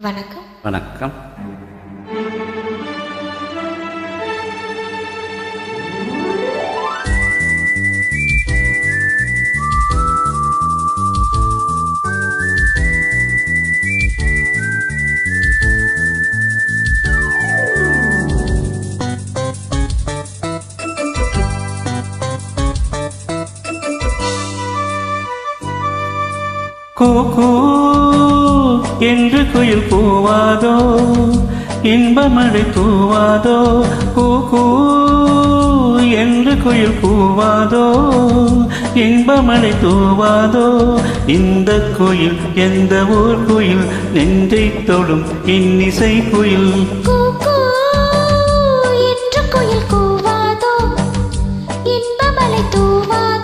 வணக்கம் வணக்கம் கூ என்று குயில் பூவாதோ இன்பமழை பூவாதோ கூ என்று குயில் பூவாதோ இன்பமழை தூவாதோ இந்த குயில் எந்த ஊர் குயில்? நெஞ்சை தொடும் இன்னிசை குயில். என்று குயில் கூவாதோ இன்பமலை தூவாதோ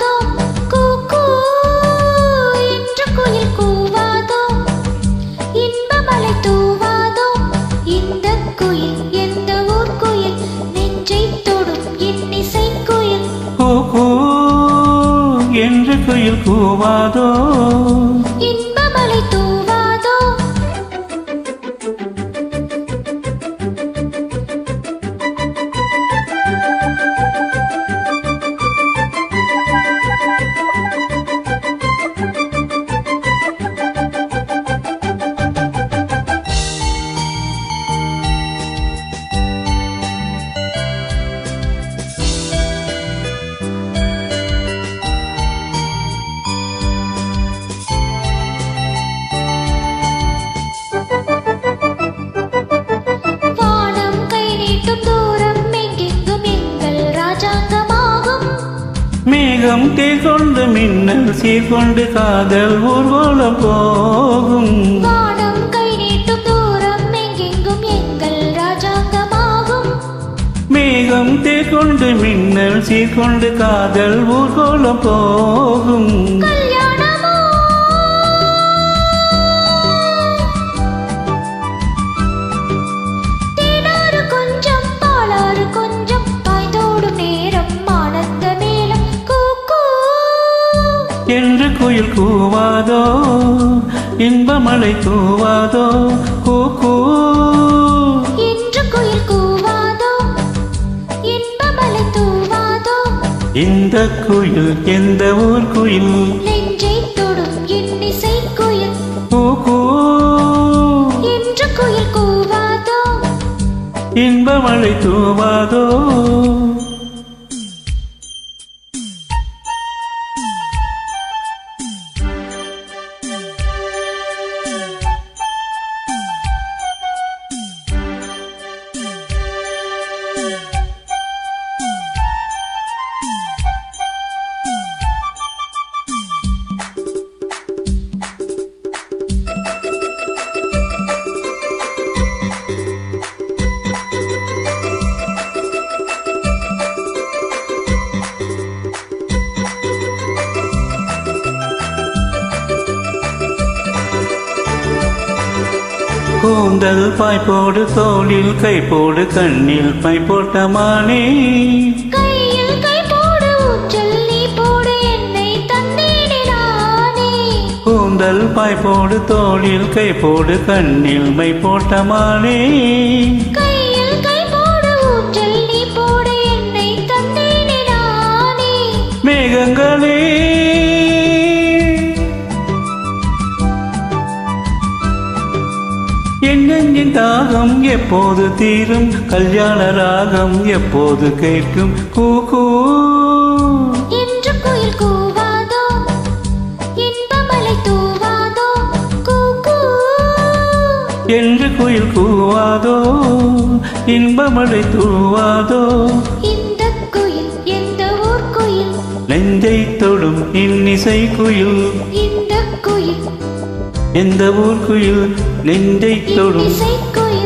என்று குயில் கூவாதோ? இன்பமலை மேகம் தேர்கொண்டு மின்னல் சீர்கொண்டு காதல் ஊர்வலம் போகும். மேகம் தேர்கொண்டு மின்னல் சீர்கொண்டு காதல் ஊர்வலம் போகும். கொஞ்சம் பாலாறு கொஞ்சம் குயில் கூவாதோ இன்பமலை தூவாதோ கூ கூ. கூவாதோ இந்த குயில் எந்த ஊர் குயில்? நெஞ்சை தொடும் இன்னிசை குயில். கூ என்று குயில் கூவாதோ. இன்பமலை தூவாதோ. கூந்தல் பாய் போடு தோளில் கை போடு கண்ணில் பை போட்ட மானே கூந்தல் பாய் போடு தோளில் கை போடு கண்ணில் மை போட்ட மானே. எங்கெங்கின் தாகம் எப்போது தீரும்? கல்யாண ராகம் எப்போது கேட்கும்? கூ என்று குயில் கூவாதோ? இன்பமலை தூவாதோ? என்று குயில் கூவாதோ? இன்பமழை தூவாதோ? இந்த குயில் எந்த ஊர் குயில்? நெஞ்சை தொடும் இன்னிசை குயில். எந்த ஊர் குயில் நெஞ்சை தொடும்? குயில்